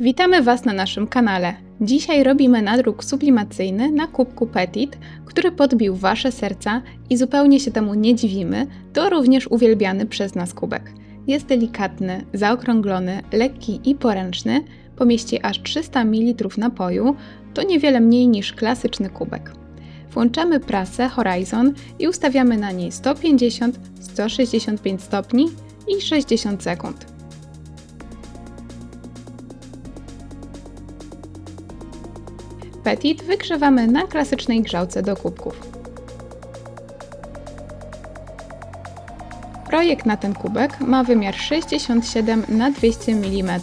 Witamy Was na naszym kanale. Dzisiaj robimy nadruk sublimacyjny na kubku Petit, który podbił Wasze serca i zupełnie się temu nie dziwimy, to również uwielbiany przez nas kubek. Jest delikatny, zaokrąglony, lekki i poręczny, pomieści aż 300 ml napoju, to niewiele mniej niż klasyczny kubek. Włączamy prasę Horizon i ustawiamy na niej 150, 165 stopni i 60 sekund. Petit wygrzewamy na klasycznej grzałce do kubków. Projekt na ten kubek ma wymiar 67 na 200 mm.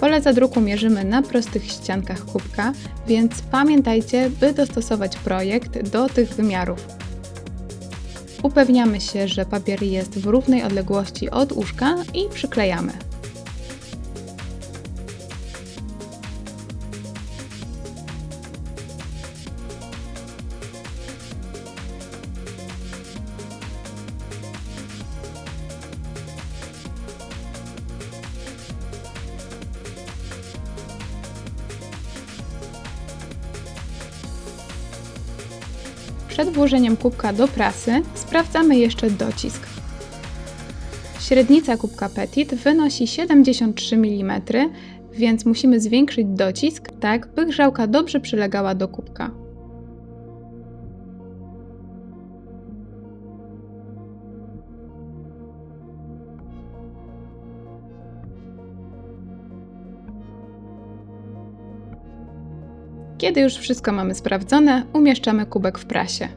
Pole zadruku mierzymy na prostych ściankach kubka, więc pamiętajcie, by dostosować projekt do tych wymiarów. Upewniamy się, że papier jest w równej odległości od łóżka i przyklejamy. Przed włożeniem kubka do prasy sprawdzamy jeszcze docisk. Średnica kubka Petit wynosi 73 mm, więc musimy zwiększyć docisk, tak by grzałka dobrze przylegała do kubka. Kiedy już wszystko mamy sprawdzone, umieszczamy kubek w prasie.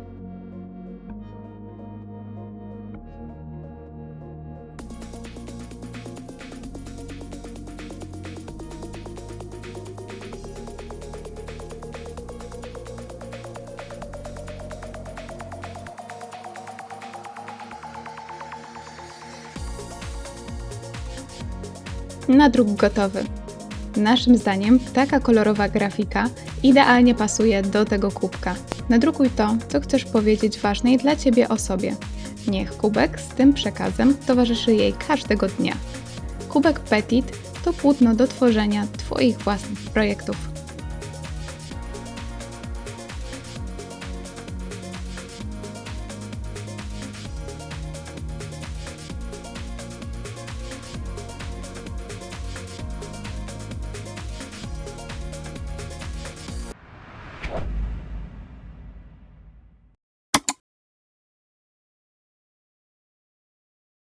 Nadruk gotowy. Naszym zdaniem taka kolorowa grafika idealnie pasuje do tego kubka. Nadrukuj to, co chcesz powiedzieć ważnej dla Ciebie osobie. Niech kubek z tym przekazem towarzyszy jej każdego dnia. Kubek Petit to płótno do tworzenia Twoich własnych projektów.